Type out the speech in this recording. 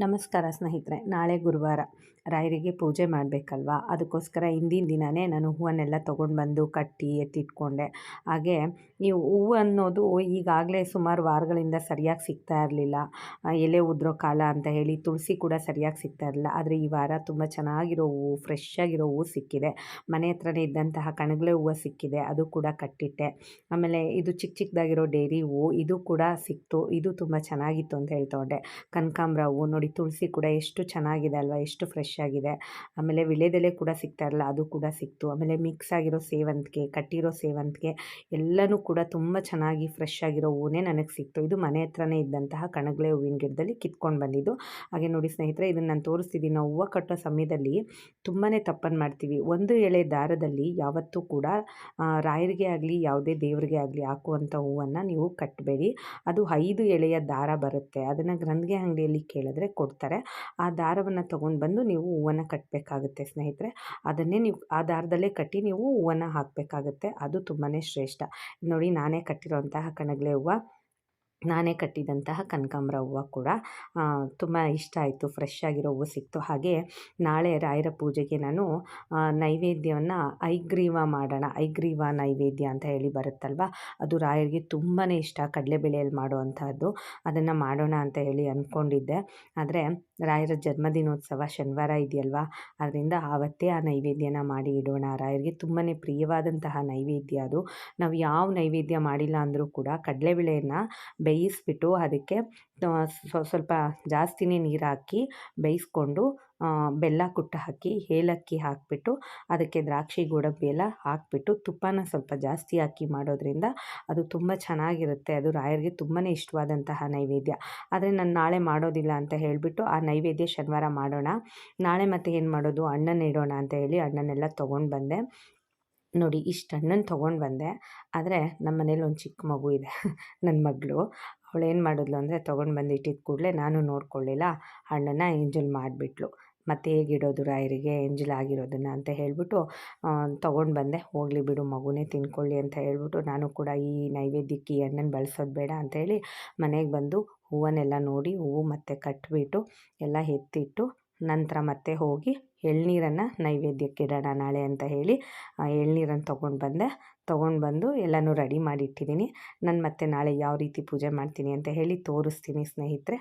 ನಮಸ್ಕಾರ ಸ್ನೇಹಿತರೆ ನಾಳೆ ಗುರುವಾರ. ರಾಯರಿಗೆ ಪೂಜೆ ಮಾಡಬೇಕಲ್ವಾ? ಅದಕ್ಕೋಸ್ಕರ ಹಿಂದಿನ ದಿನವೇ ನಾನು ಹೂವನ್ನೆಲ್ಲ ತೊಗೊಂಡು ಬಂದು ಕಟ್ಟಿ ಎತ್ತಿಟ್ಕೊಂಡೆ. ಹಾಗೆ ಈ ಹೂವು ಅನ್ನೋದು ಈಗಾಗಲೇ ಸುಮಾರು ವಾರಗಳಿಂದ ಸರಿಯಾಗಿ ಸಿಗ್ತಾ ಇರಲಿಲ್ಲ. ಎಲೆ ಉದ್ರೋ ಕಾಲ ಅಂತ ಹೇಳಿ ತುಳಸಿ ಕೂಡ ಸರಿಯಾಗಿ ಸಿಗ್ತಾ ಇರಲಿಲ್ಲ. ಆದರೆ ಈ ವಾರ ತುಂಬ ಚೆನ್ನಾಗಿರೋ ಹೂವು ಫ್ರೆಶ್ ಆಗಿರೋ ಹೂವು ಸಿಕ್ಕಿದೆ. ಮನೆ ಹತ್ರನೇ ಇದ್ದಂತಹ ಕಣಗಲೆ ಹೂವು ಸಿಕ್ಕಿದೆ. ಅದು ಕೂಡ ಕಟ್ಟಿಟ್ಟೆ. ಆಮೇಲೆ ಇದು ಚಿಕ್ಕ ಚಿಕ್ಕದಾಗಿರೋ ಡೇರಿ ಹೂವು, ಇದು ಕೂಡ ಸಿಕ್ತು. ಇದು ತುಂಬ ಚೆನ್ನಾಗಿತ್ತು ಅಂತ ಹೇಳ್ತೊಂಡೆ ಕನಕಾಂಬ್ರ ಹೂವು ನೋಡಿ ತುಳಸಿ ಕೂಡ ಎಷ್ಟು ಚೆನ್ನಾಗಿದೆ ಅಲ್ವಾ? ಎಷ್ಟು ಫ್ರೆಶ್ ಆಗಿದೆ ಆಮೇಲೆ ವಿಳೆದೆಲೆ ಕೂಡ ಸಿಗ್ತಾ ಇರಲ್ಲ ಅದು ಕೂಡ ಸಿಕ್ತು. ಆಮೇಲೆ ಮಿಕ್ಸ್ ಆಗಿರೋ ಸೇವಂತಿಗೆ, ಕಟ್ಟಿರೋ ಸೇವಂತಿಗೆ ಎಲ್ಲನೂ ಕೂಡ ತುಂಬ ಚೆನ್ನಾಗಿ ಫ್ರೆಶ್ ಆಗಿರೋ ಹೂವೇ ನನಗೆ ಸಿಕ್ತು. ಇದು ಮನೆ ಹತ್ರನೇ ಇದ್ದಂತಹ ಕಣಗಲೆ ಹೂವಿನ ಗಿಡದಲ್ಲಿ ಕಿತ್ಕೊಂಡು ಬಂದಿದ್ದು. ಹಾಗೆ ನೋಡಿ ಸ್ನೇಹಿತರೆ, ಇದನ್ನು ನಾನು ತೋರಿಸ್ತಿದ್ದೀನಿ ನಾವು ಹೂವು ಕಟ್ಟೋ ಸಮಯದಲ್ಲಿ ತುಂಬಾ ತಪ್ಪನ್ನು ಮಾಡ್ತೀವಿ. ಒಂದು ಎಳೆ ದಾರದಲ್ಲಿ ಯಾವತ್ತೂ ಕೂಡ ರಾಯರಿಗೆ ಆಗಲಿ, ಯಾವುದೇ ದೇವರಿಗೆ ಆಗಲಿ ಹಾಕುವಂಥ ಹೂವನ್ನು ನೀವು ಕಟ್ಟಬೇಡಿ ಅದು ಐದು ಎಳೆಯ ದಾರ ಬರುತ್ತೆ. ಅದನ್ನು ಗ್ರಂಥಿಗೆ ಅಂಗಡಿಯಲ್ಲಿ ಕೇಳಿದ್ರೆ ಕೊಡ್ತಾರೆ. ಆ ದಾರವನ್ನು ತೊಗೊಂಡು ಬಂದು ನೀವು ಹೂವನ್ನು ಕಟ್ಟಬೇಕಾಗುತ್ತೆ ಸ್ನೇಹಿತರೆ. ಅದನ್ನೇ ನೀವು ಆ ದಾರದಲ್ಲೇ ಕಟ್ಟಿ ನೀವು ಹೂವನ್ನು ಹಾಕಬೇಕಾಗುತ್ತೆ. ಅದು ತುಂಬಾ ಶ್ರೇಷ್ಠ. ನೋಡಿ, ನಾನೇ ಕಟ್ಟಿರೋಂತಹ ಕಣಗಲೆ ಹೂವು. ನಾನೇ ಕಟ್ಟಿದಂತಹ ಕನಕಾಂಬರ ಹೂವು ಕೂಡ ತುಂಬ ಇಷ್ಟ ಆಯಿತು ಫ್ರೆಶ್ ಆಗಿರೋ ಹೂವು ಸಿಕ್ತು. ಹಾಗೆ ನಾಳೆ ರಾಯರ ಪೂಜೆಗೆ ನಾನು ನೈವೇದ್ಯವನ್ನು ಐಗ್ರೀವ ಮಾಡೋಣ, ಐಗ್ರೀವ ನೈವೇದ್ಯ ಅಂತ ಹೇಳಿ ಬರುತ್ತಲ್ವ? ಅದು ರಾಯರಿಗೆ ತುಂಬಾ ಇಷ್ಟ ಕಡಲೆಬೇಳೆಯಲ್ಲಿ ಮಾಡುವಂಥದ್ದು ಅದನ್ನು ಮಾಡೋಣ ಅಂತ ಹೇಳಿ ಅಂದ್ಕೊಂಡಿದ್ದೆ ಆದರೆ ರಾಯರ ಜನ್ಮದಿನೋತ್ಸವ ಶನಿವಾರ ಇದೆಯಲ್ವ? ಅದರಿಂದ ಆವತ್ತೇ ಆ ನೈವೇದ್ಯನ ಮಾಡಿ ಇಡೋಣ. ರಾಯರಿಗೆ ತುಂಬಾ ಪ್ರಿಯವಾದಂತಹ ನೈವೇದ್ಯ ಅದು. ನಾವು ಯಾವ ನೈವೇದ್ಯ ಮಾಡಿಲ್ಲ ಅಂದರೂ ಕೂಡ ಕಡಲೆಬೇಳೆಯನ್ನು ಬೇಯಿಸ್ಬಿಟ್ಟು ಅದಕ್ಕೆ ಸ್ವಲ್ಪ ಜಾಸ್ತಿನೇ ನೀರು ಹಾಕಿ ಬೇಯಿಸ್ಕೊಂಡು ಬೆಲ್ಲ ಕುಟ್ಟ ಹಾಕಿ, ಏಲಕ್ಕಿ ಹಾಕಿಬಿಟ್ಟು ಅದಕ್ಕೆ ದ್ರಾಕ್ಷಿ, ಗೋಡಂಬಿ ಎಲ್ಲ ಹಾಕಿಬಿಟ್ಟು ತುಪ್ಪನ ಸ್ವಲ್ಪ ಜಾಸ್ತಿ ಹಾಕಿ ಮಾಡೋದ್ರಿಂದ ಅದು ತುಂಬ ಚೆನ್ನಾಗಿರುತ್ತೆ. ಅದು ರಾಯರಿಗೆ ತುಂಬಾ ಇಷ್ಟವಾದಂತಹ ನೈವೇದ್ಯ. ಆದರೆ ನಾನು ನಾಳೆ ಮಾಡೋದಿಲ್ಲ ಅಂತ ಹೇಳಿಬಿಟ್ಟು ಆ ನೈವೇದ್ಯ ಶನಿವಾರ ಮಾಡೋಣ. ನಾಳೆ ಮತ್ತೆ ಏನು ಮಾಡೋದು? ಅಣ್ಣನ ಇಡೋಣ ಅಂತ ಹೇಳಿ ಅಣ್ಣನೆಲ್ಲ ತೊಗೊಂಡು ಬಂದೆ ನೋಡಿ ಇಷ್ಟು ಹಣ್ಣನ್ನು ತೊಗೊಂಡು ಬಂದೆ. ಆದರೆ ನಮ್ಮ ಮನೇಲಿ ಒಂದು ಚಿಕ್ಕ ಮಗು ಇದೆ. ನನ್ನ ಮಗಳು. ಅವಳು ಏನು ಮಾಡಿದ್ಲು ಅಂದರೆ ತೊಗೊಂಡು ಬಂದು ಇಟ್ಟಿದ್ದ ಕೂಡಲೇ ನಾನು ನೋಡ್ಕೊಳ್ಳಿಲ್ಲ. ಹಣ್ಣನ್ನು ಎಂಜಲ್ ಮಾಡಿಬಿಟ್ಲು. ಮತ್ತೆ ಹೇಗಿಡೋದು ರಾಯರಿಗೆ? ಎಂಜಲ್ ಆಗಿರೋದನ್ನು ಅಂತ ಹೇಳಿಬಿಟ್ಟು ತೊಗೊಂಡು ಬಂದೆ. ಹೋಗಲಿ ಬಿಡು ಮಗುನೇ ತಿನ್ಕೊಳ್ಳಿ ಅಂತ ಹೇಳ್ಬಿಟ್ಟು ನಾನು ಕೂಡ ಈ ನೈವೇದ್ಯಕ್ಕೆ ಈ ಹಣ್ಣನ್ನು ಬಳಸೋದು ಬೇಡ ಅಂಥೇಳಿ ಮನೆಗೆ ಬಂದು ಹೂವನ್ನೆಲ್ಲ ನೋಡಿ ಹೂವು ಮತ್ತೆ ಕಟ್ಬಿಟ್ಟು ಎಲ್ಲ ಎತ್ತಿಟ್ಟು ನಂತರ ಮತ್ತೆ ಹೋಗಿ ಎಳ್ನೀರನ್ನು ನೈವೇದ್ಯಕ್ಕೆ ಇಡೋಣ ನಾಳೆ ಅಂತ ಹೇಳಿ ಎಳ್ನೀರನ್ನು ತೊಗೊಂಡು ಬಂದೆ. ತೊಗೊಂಡು ಬಂದು ಎಲ್ಲನೂ ರೆಡಿ ಮಾಡಿ ಇಟ್ಟಿದ್ದೀನಿ ನಾನು ಮತ್ತೆ ನಾಳೆ ಯಾವ ರೀತಿ ಪೂಜೆ ಮಾಡ್ತೀನಿ ಅಂತ ಹೇಳಿ ತೋರಿಸ್ತೀನಿ ಸ್ನೇಹಿತರೆ.